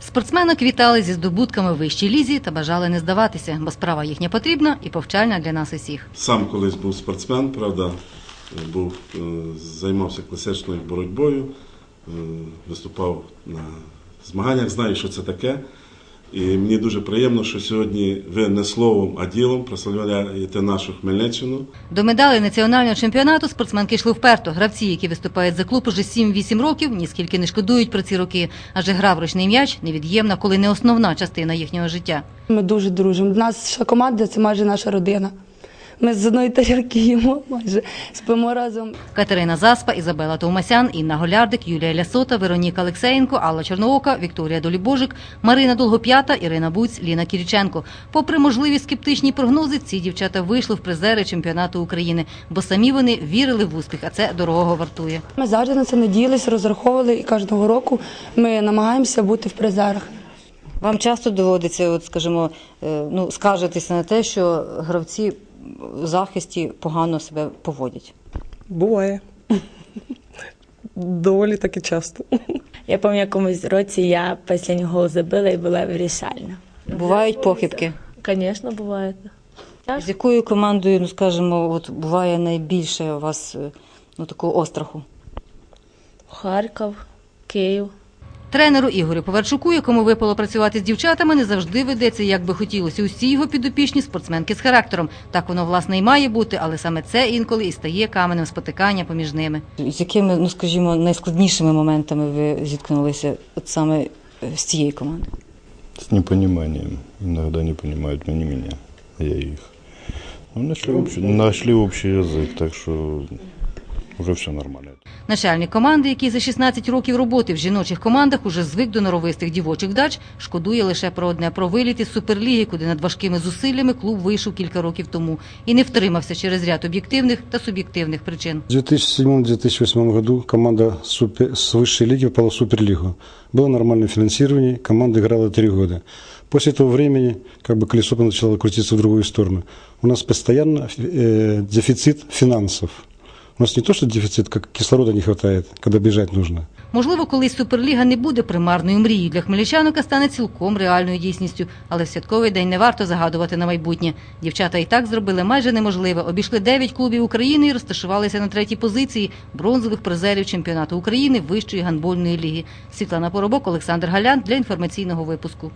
Спортсменок вітали зі здобутками вищій лізі та бажали не здаватися, бо справа їхня потрібна і повчальна для нас усіх. Сам колись був спортсмен, правда, був, е, займався класичною боротьбою, е, виступав на змаганнях, знаю, що це таке. І мені дуже приємно, що сьогодні ви не словом, а ділом прославляєте нашу Хмельниччину. До медалей національного чемпіонату спортсменки йшли вперто. Гравці, які виступають за клуб уже 7-8 років, ніскільки не шкодують про ці роки, адже гра в ручний м'яч невід'ємна, коли не основна частина їхнього життя. Ми дуже дружимо. Наша команда це майже наша родина. Ми з одної тарілки їмо майже спимо разом. Катерина Заспа, Ізабела Товмасян, Інна Голярдик, Юлія Лясота, Вероніка Алексеєнко, Алла Чорноока, Вікторія Долібожик, Марина Долгоп'ята, Ірина Буць, Ліна Кіріченко. Попри можливі скептичні прогнози, ці дівчата вийшли в призери чемпіонату України, бо самі вони вірили в успіх, а це дорогого вартує. Ми завжди на це надіялись, розраховували і кожного року ми намагаємося бути в призерах. Вам часто доводиться, от скажімо, е, ну скаржитися на те, що гравці захисті погано себе поводять. Буває. Доволі таки часто. Я пам'ятаю, якомусь році я останній гол забила і була вирішальна. Бувають похибки. Звісно, буває. З якою командою, ну скажімо, от буває найбільше у вас е, ну такого остраху? Харків, Київ. Тренеру Ігорю Поварчуку, якому випало працювати з дівчатами, не завжди ведеться, як би хотілося. Усі його підопічні спортсменки з характером. Так воно власне і має бути, але саме це інколи і стає каменем спотикання поміж ними. З якими, ну скажімо, найскладнішими моментами ви зіткнулися от саме з цією командою? С непониманием. Иногда не понимают они меня, а я их. Ну, нашли, общий, нашли общий так что уже все нормально. Начальник команди, який за 16 років роботи в жіночих командах уже звик до норовистих дівочих вдач, шкодує лише про одне про виліт із суперліги, куди над важкими зусиллями клуб вийшов кілька років тому і не втримався через ряд об'єктивних та суб'єктивних причин. В 2007-2008 году команда супер, с высшей лиги попала в Суперлигу. Было нормальное финансирование, команда играла три года. После этого времени как бы колесо начало крутиться в другую сторону. У нас постоянно э, дефицит финансов. У нас не то, что дефицит, как кислорода не хватает, когда бежать нужно. Можливо, колись Суперліга не буде примарною мрією для хмельничанок, а стане цілком реальною дійсністю. Але в святковий день не варто загадувати на майбутнє. Дівчата і так зробили майже неможливе. Обійшли 9 клубів України і розташувалися на третій позиції бронзових призерів чемпіонату України вищої гандбольної ліги. Світлана Поробок, Олександр Галян для інформаційного випуску.